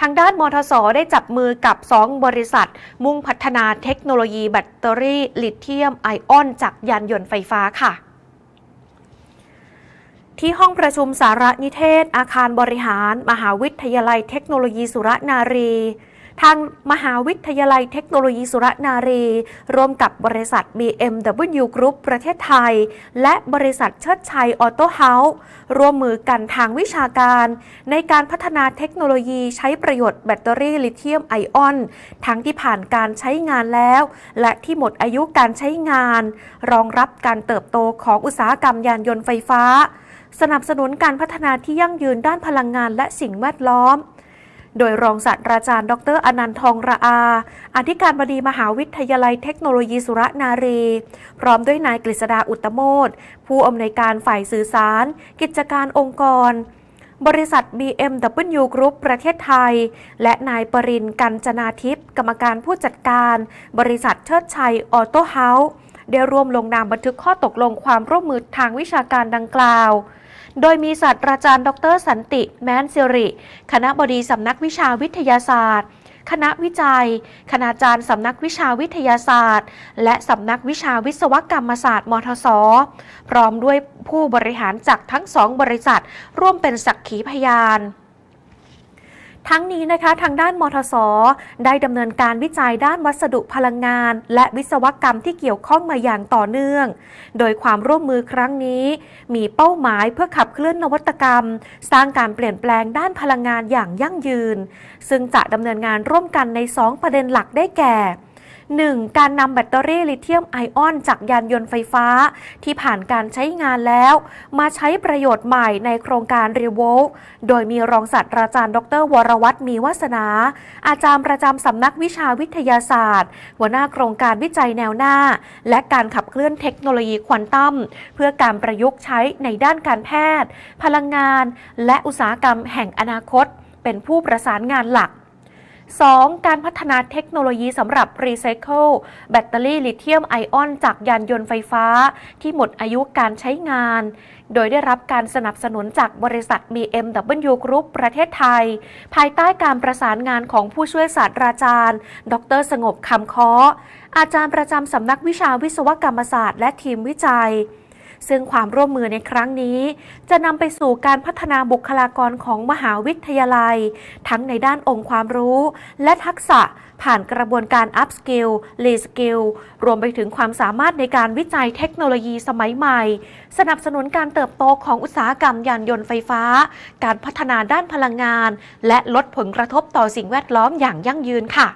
ทางด้านมทสได้จับมือกับ 2 บริษัท มุ่งพัฒนาเทคโนโลยีแบตเตอรี่ลิเธียมไอออนจากยานยนต์ไฟฟ้าค่ะที่ห้องประชุมสารนิเทศ อาคารบริหาร มหาวิทยาลัยเทคโนโลยีสุรนารี ทางมหาวิทยาลัยเทคโนโลยีสุรนารี ร่วมกับบริษัท BMW Group ประเทศไทย และบริษัทเชิดชัยออโต้เฮาส์ร่วมมือกันทางวิชาการ ในการพัฒนาเทคโนโลยีใช้ประโยชน์แบตเตอรี่ลิเธียมไอออน ทั้งที่ผ่านการใช้งานแล้ว และที่หมดอายุการใช้งาน รองรับการเติบโตของอุตสาหกรรมยานยนต์ไฟฟ้า สนับสนุนการพัฒนาที่ยั่งยืนด้านพลังงานและสิ่งแวดล้อม โดยรองศาสตราจารย์ ดรอนันต์ทองระอา อธิการบดีมหาวิทยาลัยเทคโนโลยีสุรนารี พร้อมด้วยนายกฤษดาอุตโมดผู้อำนวยการฝ่ายสื่อสาร กิจการองค์กร บริษัท BMW Group ประเทศไทย และนายปรินกัญจนาทิพย์กรรมการผู้จัดการ บริษัทเชิดชัยออโต้เฮาส์ได้ร่วมลงนามบันทึกข้อตกลงความร่วมมือทางวิชาการดังกล่าว โดยมีศาสตราจารย์ ดรสันติแมนซิริ คณะบดีสำนักวิชาวิทยาศาสตร์ คณะวิจัย คณาจารย์สำนักวิชาวิทยาศาสตร์ และสำนักวิชาวิศวกรรมศาสตร์ มทศ พร้อมด้วยผู้บริหารจากทั้งสองบริษัท ร่วมเป็นสักขีพยาน ทั้งนี้นะคะทางด้านมทส ได้ดำเนินการวิจัยด้านวัสดุพลังงาน และวิศวกรรมที่เกี่ยวข้องมาอย่างต่อเนื่อง โดยความร่วมมือครั้งนี้ มีเป้าหมายเพื่อขับเคลื่อนนวัตกรรม สร้างการเปลี่ยนแปลงด้านพลังงานอย่างยั่งยืน ซึ่งจะดำเนินงานร่วมกันใน 2 ประเด็นหลักได้แก่ 1. การนำแบตเตอรี่ลิเธียมไอออนจากยานยนต์ไฟฟ้า ที่ผ่านการใช้งานแล้ว มาใช้ประโยชน์ใหม่ในโครงการรีโวลโดยมีรองศาสตราจารย์ดร วรวัตรมีวาสนา อาจารย์ประจำสำนักวิชาวิทยาศาสตร์ หัวหน้าโครงการวิจัยแนวหน้า และการขับเคลื่อนเทคโนโลยีควอนตัมเพื่อการประยุกต์ใช้ในด้านการแพทย์ พลังงาน และอุตสาหกรรมแห่งอนาคต เป็นผู้ประสานงานหลัก 2. การพัฒนาเทคโนโลยีสำหรับรีไซเคิลแบตเตอรี่ลิเธียมไอออน จากยานยนต์ไฟฟ้า ที่หมดอายุการใช้งาน โดยได้รับการสนับสนุนจากบริษัท BMW Group ประเทศไทย ภายใต้การประสานงานของผู้ช่วยศาสตราจารย์ ดร สงบคำค้ออาจารย์ประจำสำนักวิชาวิศวกรรมศาสตร์และทีมวิจัย ซึ่งความร่วมมือในครั้งนี้ จะนำไปสู่การพัฒนาบุคลากรของมหาวิทยาลัย ทั้งในด้านองค์ความรู้ และทักษะผ่านกระบวนการ up skill re skill รวมไปถึงความสามารถในการวิจัยเทคโนโลยีสมัยใหม่ สนับสนุนการเติบโตของอุตสาหกรรมยานยนต์ไฟฟ้า การพัฒนาด้านพลังงาน และลดผลกระทบต่อสิ่งแวดล้อมอย่างยั่งยืนค่ะ